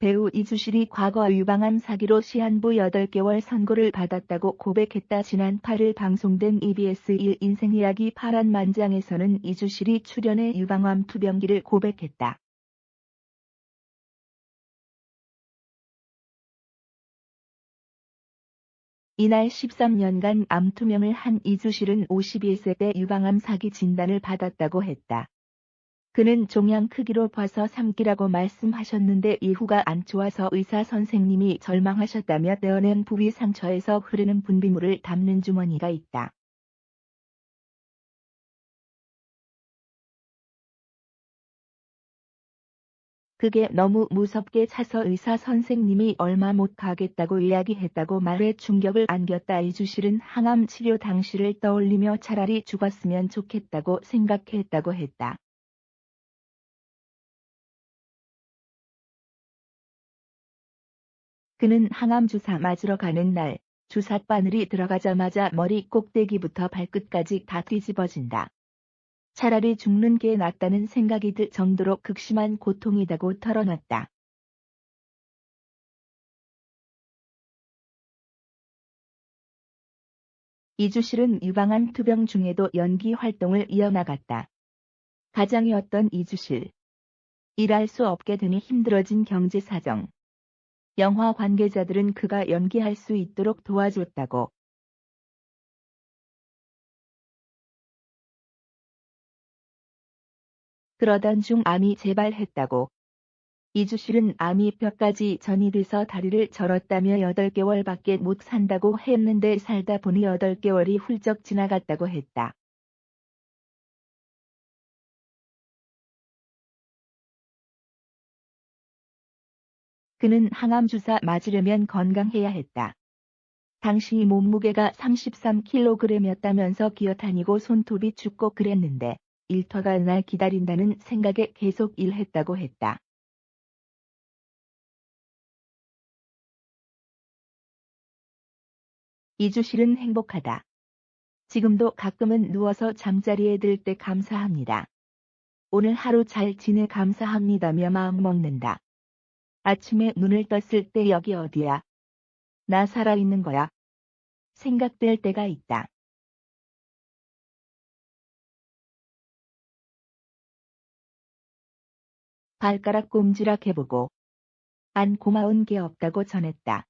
배우 이주실이 과거 유방암 사기로 시한부 8개월 선고를 받았다고 고백했다. 지난 8일 방송된 EBS 1 인생 이야기 파란 만장에서는 이주실이 출연해 유방암 투병기를 고백했다. 이날 13년간 암 투명을 한 이주실은 51세 때 유방암 사기 진단을 받았다고 했다. 그는 종양 크기로 봐서 3기라고 말씀하셨는데 이후가 안 좋아서 의사 선생님이 절망하셨다며 떼어낸 부위 상처에서 흐르는 분비물을 담는 주머니가 있다. 그게 너무 무섭게 차서 의사 선생님이 얼마 못 가겠다고 이야기했다고 말해 충격을 안겼다. 이주 실은 항암 치료 당시를 떠올리며 차라리 죽었으면 좋겠다고 생각했다고 했다. 그는 항암 주사 맞으러 가는 날 주사 바늘이 들어가자마자 머리 꼭대기부터 발끝까지 다 뒤집어진다. 차라리 죽는 게 낫다는 생각이 들 정도로 극심한 고통이다고 털어놨다. 이주실은 유방암 투병 중에도 연기 활동을 이어나갔다. 가장이었던 이주실. 일할 수 없게 되니 힘들어진 경제 사정. 영화 관계자들은 그가 연기할 수 있도록 도와줬다고. 그러던 중 암이 재발했다고. 이주실은 암이 뼈까지 전이 돼서 다리를 절었다며 8개월밖에 못 산다고 했는데 살다 보니 8개월이 훌쩍 지나갔다고 했다. 그는 항암 주사 맞으려면 건강해야 했다. 당시 몸무게가 33kg이었다면서 기어다니고 손톱이 죽고 그랬는데 일터가 날 기다린다는 생각에 계속 일했다고 했다. 이주실은 행복하다. 지금도 가끔은 누워서 잠자리에 들 때 감사합니다. 오늘 하루 잘 지내 감사합니다며 마음 먹는다. 아침에 눈을 떴을 때 여기 어디야? 나 살아있는 거야? 생각될 때가 있다. 발가락 꼼지락 해보고 안 고마운 게 없다고 전했다.